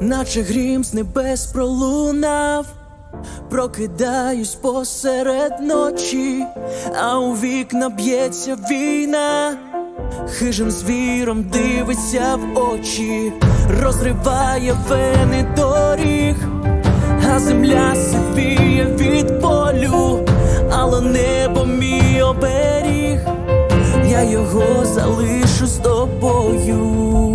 наче грім з небес пролунав, прокидаюсь посеред ночі, а у вікна б'ється війна, хижим звіром дивиться в очі, розриває вени доріг, а земля сивіє від полю, але небо мій оберіг, я його залишу з тобою.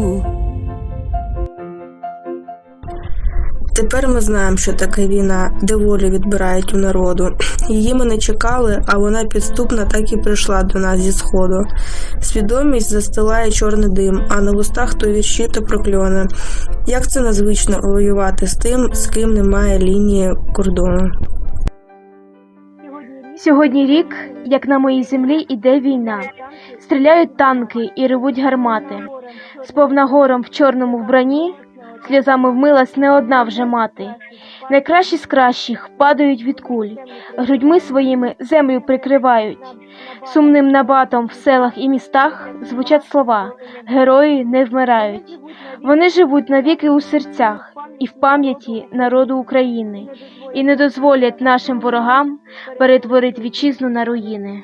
Тепер ми знаємо, що таке війна, де волю відбирають у народу. Її ми не чекали, а вона підступна так і прийшла до нас зі сходу. Свідомість застилає чорний дим, а на вустах то вірші та прокльони. Як це незвично воювати з тим, з ким немає лінії кордону? Сьогодні рік, як на моїй землі іде війна. Стріляють танки і ревуть гармати. Сповна гором в чорному вбранні, сльозами вмилась не одна вже мати. Найкращі з кращих падають від куль, грудьми своїми землю прикривають. Сумним набатом в селах і містах звучать слова Герої не вмирають. Вони живуть навіки у серцях і в пам'яті народу України, і не дозволять нашим ворогам перетворити вітчизну на руїни.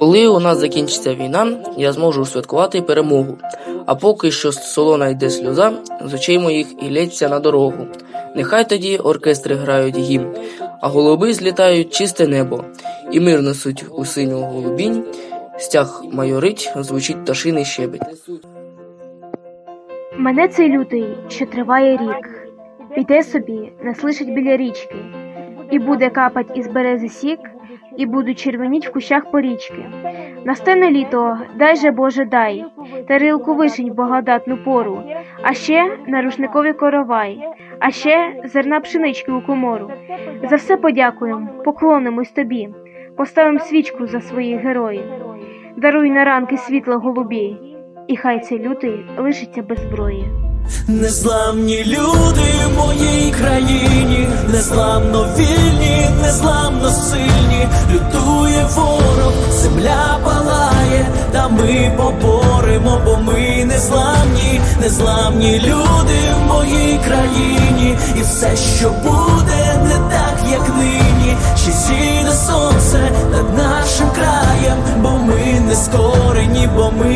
Коли у нас закінчиться війна, я зможу святкувати перемогу. А поки що солона йде сльоза, з очей моїх і лється на дорогу. Нехай тоді оркестри грають гімн, а голуби злітають чисте небо, і мир несуть у синю голубінь, стяг майорить, звучить пташиний щебет. Мене цей лютий, що триває рік, піде собі, не слишить біля річки, і буде капать із берези сік, і будуть червоніть в кущах порічки. Настане літо, дай же Боже дай, тарілку вишень в благодатну пору, а ще на рушникові коровай, а ще зерна пшенички у комору. За все подякуємо, поклонимось тобі, поставим свічку за своїх героїв. Даруй на ранки світло голубі, і хай цей лютий лишиться без зброї. Незламні люди в незламні, люди в моїй країні, і все, що буде, не так, як нині, ще зійде сонце над нашим краєм, бо ми не скорені, бо ми